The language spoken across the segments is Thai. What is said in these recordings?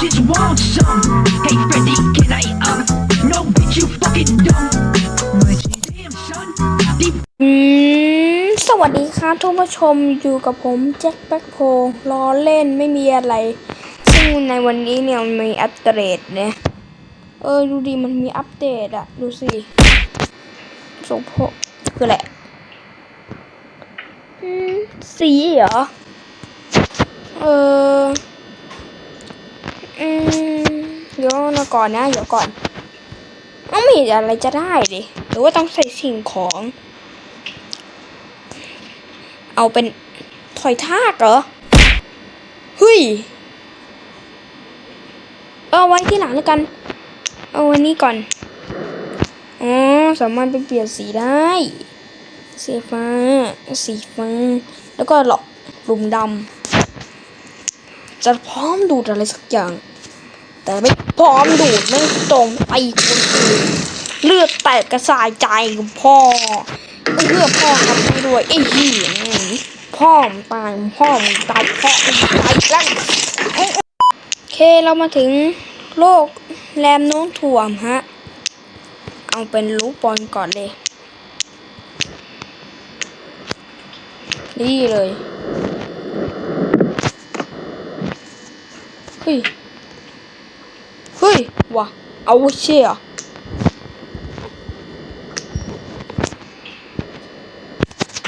just want some. Hey Freddy, can I um? No bitch, you fucking dumb. Damn son, deep อืมสวัสดีครับทุกผู้ชมอยู่กับผมแจ็คแบ็คโพล้อเล่นไม่มีอะไร ซึ่งในวันนี้เนี่ยมันมีอัปเดตเนี่ยเออดูดิมันมีอัปเดตอะดูสิสงพคืออะไรอืมสีเหรอเออ เดี๋ยวนะก่อนนะเดี๋ยวก่อนต้องมีอะไรจะได้ดิหรือว่าต้องใส่สิ่งของ เอาเป็นถอยทากเหรอเฮ้ยเอาไว้ที่หลังแล้วกัน เอาวันนี้ก่อนอ๋อสามารถไปเปลี่ยนสีได้ สีฟ้า สีฟ้า แล้วก็หลอกลุมดำจะพร้อมดูดอะไรสักอย่าง แต่ไม่พร้อมดูดไม่ตรงไปคนอื่นเลือดแตกกระสายใจกับพ่อเลือดพ่อทำให้ด้วยไอ้เหี้ยพ่อมตายพ่อมตายพ่อมตายแล้วโอเคเรามาถึงโลกแรมโน้มถ่วงฮะ เอาเป็นลูกบอลก่อนเลยนี่เลยเฮ้ยเฮ้ย ว่ะเอาเชี่ย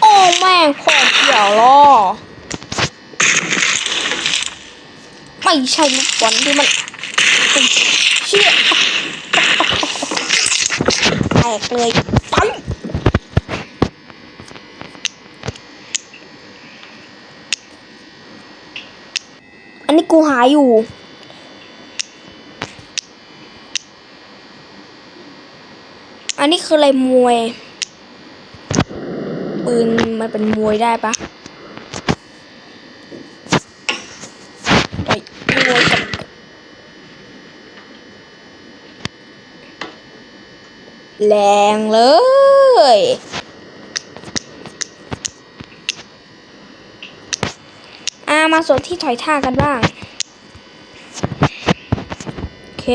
โอ้แม่งโคตรเกี่ยวล้อไม่ใช่ลูกบอลที่มันเชี่ยแตกเลยไปอันนี้กูหาอยู่ อันนี้คืออะไรมวย ปืนมันเป็นมวยได้ปะแรงเลย อามาส่วนที่ถอยท่ากันบ้าง โอเค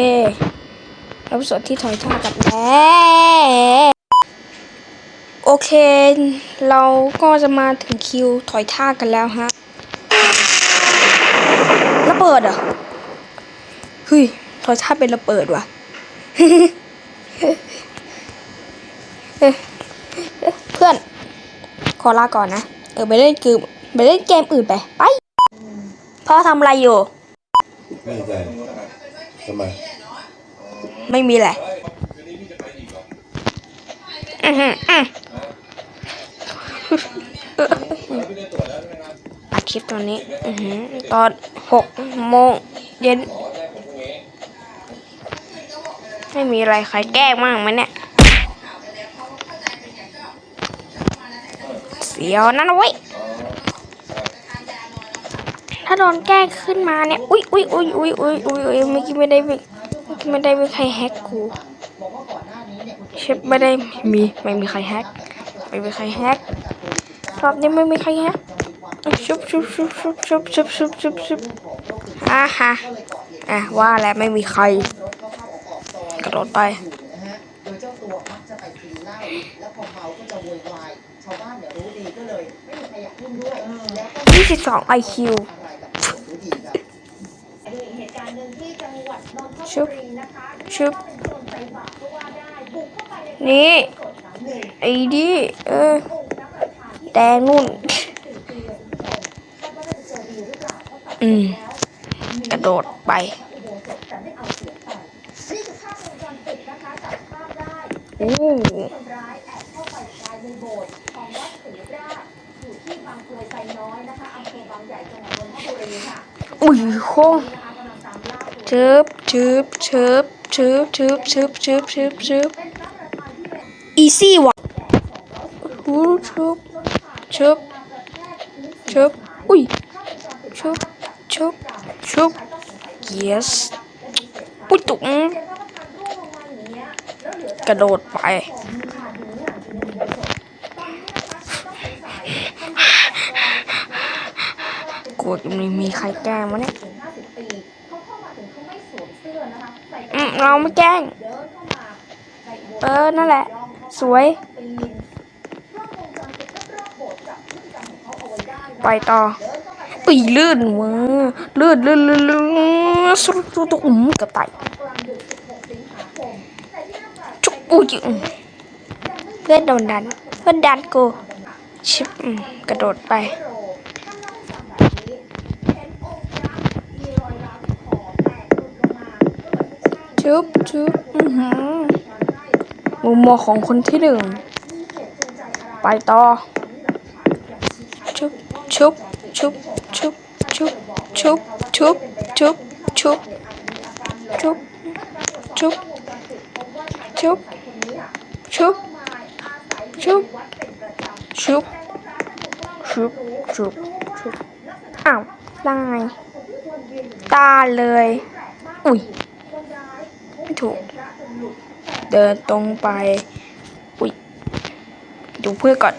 เราส่วนที่ถอยท่ากันแล้วโอเค เราก็จะมาถึงคิวถอยท่ากันแล้วฮะระเบิดอะเฮ้ยถอยท่าเป็นระเบิดว่ะเพื่อน ขอลาก่อนนะ เออไปเล่นเกมไปเล่นเกมอื่นไป ไปพ่อทำอะไรอยู่ ไม่ใจทำไม ไม่มีแหละอือหืออืออัดคลิปตอนนี้อือหือตอนหกโมงเย็น ไม่มีอะไรใครแกล้งมั่งไหมเนี่ย เสียวนั่นเอาไว้ยถ้าโดนแกล้งขึ้นมาเนี่ย อุ้ยอุ้ยอุ้ยอุ้ยอุ้ยอุ้ยอุ้ยเมื่อกี้ไม่ได้ ไม่ไม่ได้มีใครแฮกกูเชฟไม่ได้มีไม่มีใครแฮกไม่มีใครแฮกรอบนี้ไม่มีใครแฮกชุบชุบชุบชุบชุบชุบชุบชุบชุบอ่าฮะอะว่าแล้วไม่มีใคร กระโดดไปโดยเจ้าตัวมักจะไปกินเหล้าแล้วพอเมาก็จะโวยวายชาวบ้านเนี่ยรู้ดีก็เลยไม่มีใครอยากยุ่งด้วยแล้วก็22 IQ ชุบชุบนี่ไอ้ดิเออแต่นุ่น อืม กระโดดไปอู้อุ้ยโคจ็บ รีค่ะอุ้ยโคงนะคะกำลังตามล่าตัวชึบชึบชึบชึบชึบชึบชึบชึบชึบเป็นพระประธานที่เป็นอีซี่ว่ะหูชึบชึบชึบอุ้ยชึบชึบชึบ yes ปุ๊ยตุ๋งกระโดดไปกลัวจะไม่มีใครแกล้งวะเนี่ย เราไม่แกล้ง เออ นั่นแหละ สวย ไปต่อปีลื่นวะลื่นลื่นลื่นลื่นสุดสุดอุ้มกับไตจุกอุ้ยเพื่อนโดนดัน เพื่อนดันกูชิบกระโดดไป ชุบชุบอือหือมุมมองของคนที่หนึ่ง ไปต่อ ชุบชุบชุบชุบชุบชุบชุบชุบชุบชุบชุบชุบชุบชุบชุบชุบชุบชุบอ้าวตายตาเลย อุ้ย ถูก เดินตรงไป อุ้ย ดูเพื่อก่อน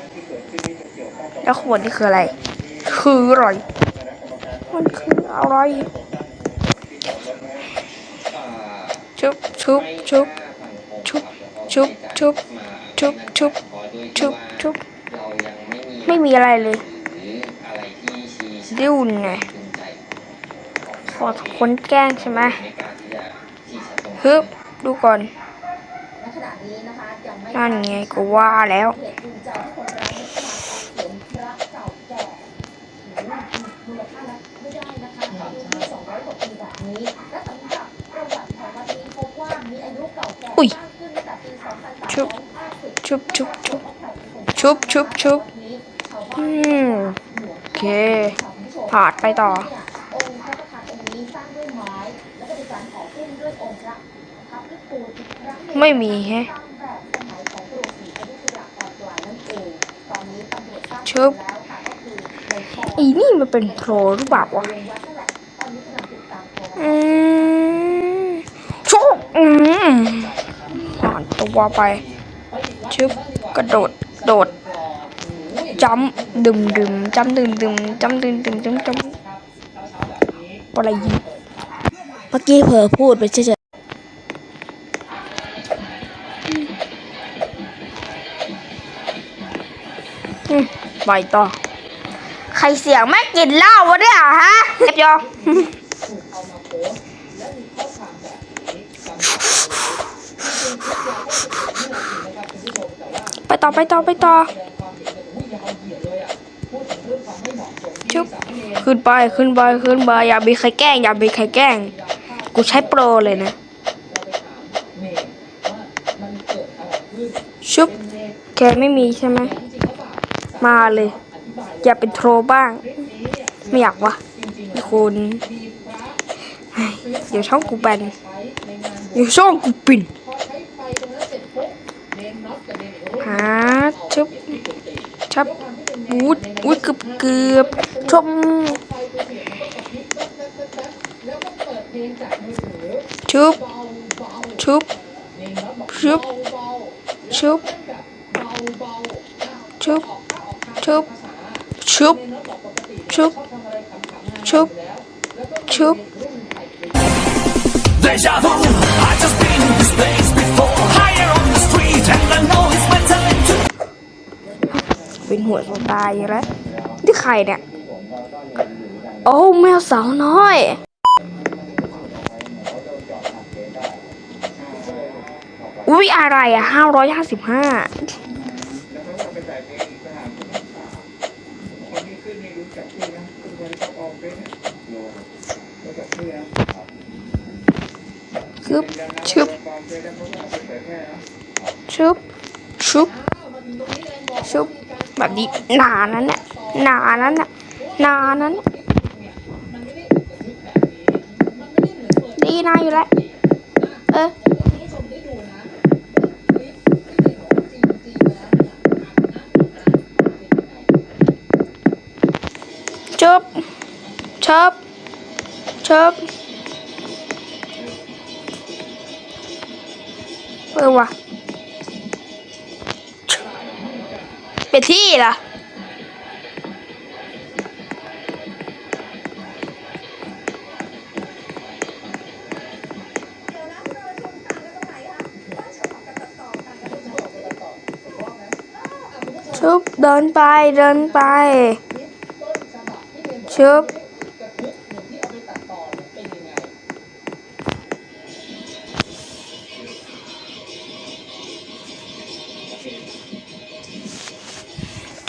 แล้วขวดนี่คืออะไร คืออะไรมันคืออะไรชุบชุบชุบชุบชุบชุบชุบชุบชุบชุบไม่มีอะไรเลยดิ้วไงขอคนแกล้งใช่ไหม ฮึบดูก่อนนั่นไงก็ว่าแล้วอุ้ยชุบชุบชุบชุบชุบชุบชุบอืมโอเคผ่านไปต่อ ไม่มีแฮะเชิบอีนี่มันเป็นโทรหรือเปล่าวะอืมชกอืมผ่านตัวไปชึบกระโดด โดดจำดึมดึมจำดึมดึมจำดึมดึมจำจำอะไรเมื่อกี้เผลอพูดไปเฉย ไปต่อ ใครเสียงแม่กินเหล้าวะเนี่ยฮะเจ็บยอไปต่อไปต่อไปต่อชุบขึ้นไปขึ้นไปขึ้นไปอย่ามีใครแกล้งอย่ามีใครแกล้ง กูใช้โปรเลยนะชุบแกไม่มีใช่ไหม มาเลย อย่าเป็นโทรบ้าง ไม่อยากวะคนเฮ้ยเดี๋ยวช่องกูแบนเดี๋ยวช่องกูปิ่นหาชุบชับบูดอุ้ยเกือบเกือบชมชุบชุบชุบชุบ ชุบ ชุบ ชุบ Deja vu, I just been in this place before Higher on the street and I know it's my time to เป็นหัวสตายอยู่แล้วนี่ใครเนี่ย โอ้แมวสาวน้อยอุ๊ยอะไรอะห้าร้อยห้าสิบห้า ชึบชึบชึบชึบชุบแบบนี้หนานั้นน่ะหนานั้นน่ะหนานั้นน่ะดีนาอยู่แล้ว เออชุบชุบชุบ เออว่ะเปที่ละชุบเดินไปเดินไปชุบ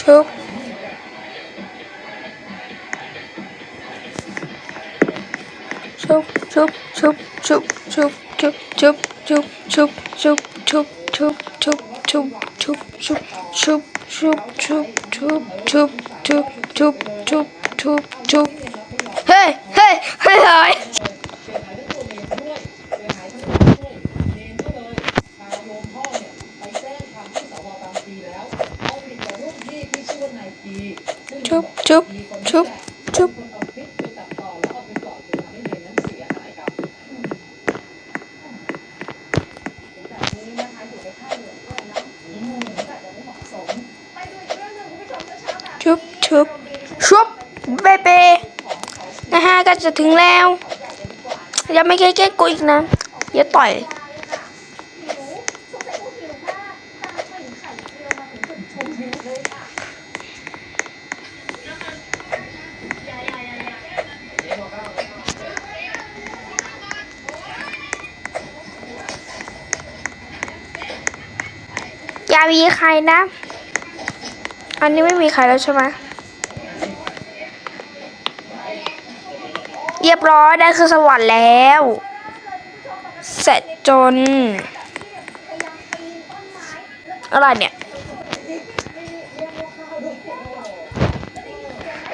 ชุบชุบชุบชุบชุบชุบชุบชุบชุบชุบชุบชุบชุบชุบชุบ ชุบชุบชุบชุบชุบชุบเบเบนะฮะก็จะถึงแล้ว ยังไม่ใก้ๆกูอีกนะอย่าต่อย อย่ามีใครนะ อันนี้ไม่มีใครแล้วใช่ไหมเรียบร้อยได้คือสวรรค์แล้ว เสร็จจน อะไรเนี่ย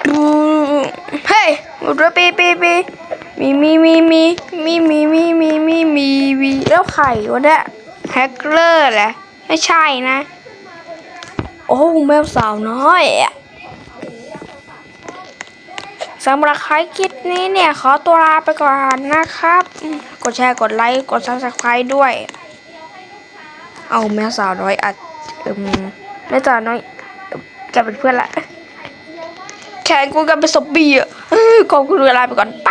ดูเฮ้ยดูปีปีปีมีมีมีมีมีมีมีมีมีมีมีแล้วไข่วะเนี่ยแฮกเกอร์แหละ ไม่ใช่นะ โอ้แมวสาวน้อยสำหรับใครคลิปนี้เนี่ย ขอตัวลาไปก่อนนะครับ กดแชร์กดไลค์ กด subscribe ด้วย เอาแมวสาวน้อยอัดอืมแม่สาวน้อยจะเป็นเพื่อนละแข่งกูกันเป็นซอมบี้อะขอบคุณเวลาไปก่อน ไป